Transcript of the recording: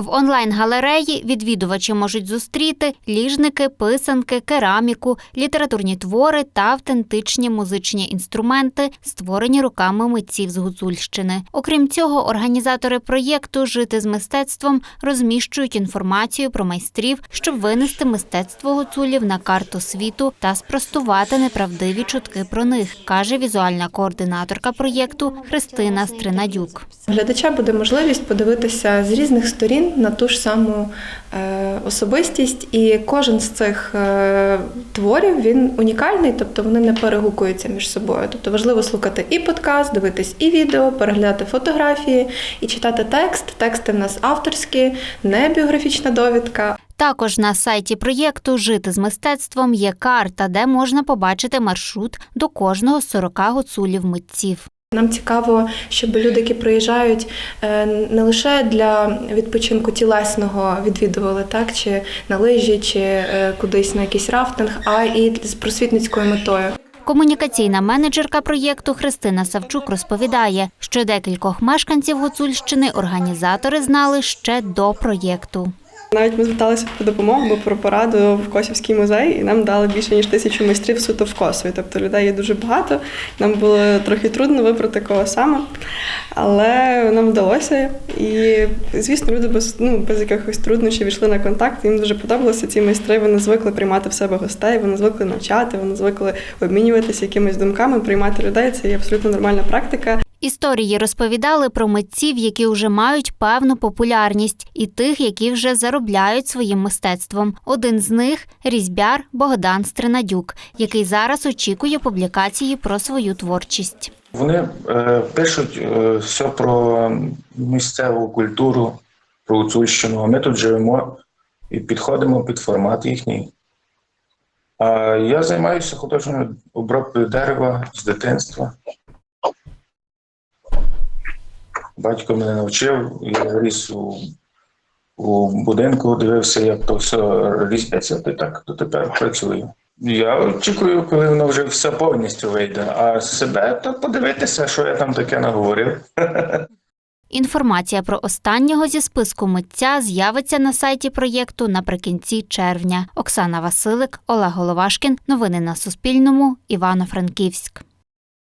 В онлайн-галереї відвідувачі можуть зустріти ліжники, писанки, кераміку, літературні твори та автентичні музичні інструменти, створені руками митців з Гуцульщини. Окрім цього, організатори проєкту Жити з мистецтвом розміщують інформацію про майстрів, щоб винести мистецтво гуцулів на карту світу та спростувати неправдиві чутки про них, каже візуальна координаторка проєкту Христина Стринадюк. Глядача буде можливість подивитися з різних сторін на ту ж саму е, особистість, і кожен з цих е, творів він унікальний, тобто вони не перегукуються між собою. Тобто важливо слухати і подкаст, дивитись і відео, переглядати фотографії і читати текст. Тексти в нас авторські, не біографічна довідка. Також на сайті проєкту Жити з мистецтвом є карта, де можна побачити маршрут до кожного з 40 гуцулів митців. Нам цікаво, щоб люди, які приїжджають, е, не лише для відпочинку тілесного відвідували, так чи на лижі, чи е, кудись на якийсь рафтинг, а і з просвітницькою метою. Комунікаційна менеджерка проєкту Христина Савчук розповідає, що декількох мешканців Гуцульщини організатори знали ще до проєкту. Навіть ми зверталися по допомогу або про пораду в Косівський музей, і нам дали більше ніж тисячу майстрів суто в Косові. Тобто людей є дуже багато. Нам було трохи трудно вибрати кого саме, але нам вдалося. І, звісно, люди без, ну, без якихось труднощів йшли на контакт. Їм дуже подобалося ці майстри. Вони звикли приймати в себе гостей, вони звикли навчати, вони звикли обмінюватися якимись думками, приймати людей. Це є абсолютно нормальна практика. Історії розповідали про митців, які вже мають певну популярність, і тих, які вже заробляють своїм мистецтвом. Один з них різьбяр Богдан Стринадюк, який зараз очікує публікації про свою творчість. Вони е, пишуть е, все про місцеву культуру, про Гуцульщину. Ми тут живемо і підходимо під формат їхній. А я займаюся художньою обробкою дерева з дитинства. Батько мене навчив, я ріс у, у будинку, дивився, як то все різьбиться, то так то тепер працюю. Я очікую, коли воно вже все повністю вийде. А себе то подивитися, що я там таке наговорив. Інформація про останнього зі списку митця з'явиться на сайті проєкту наприкінці червня. Оксана Василик, Олег Головашкін. Новини на Суспільному. Івано-Франківськ.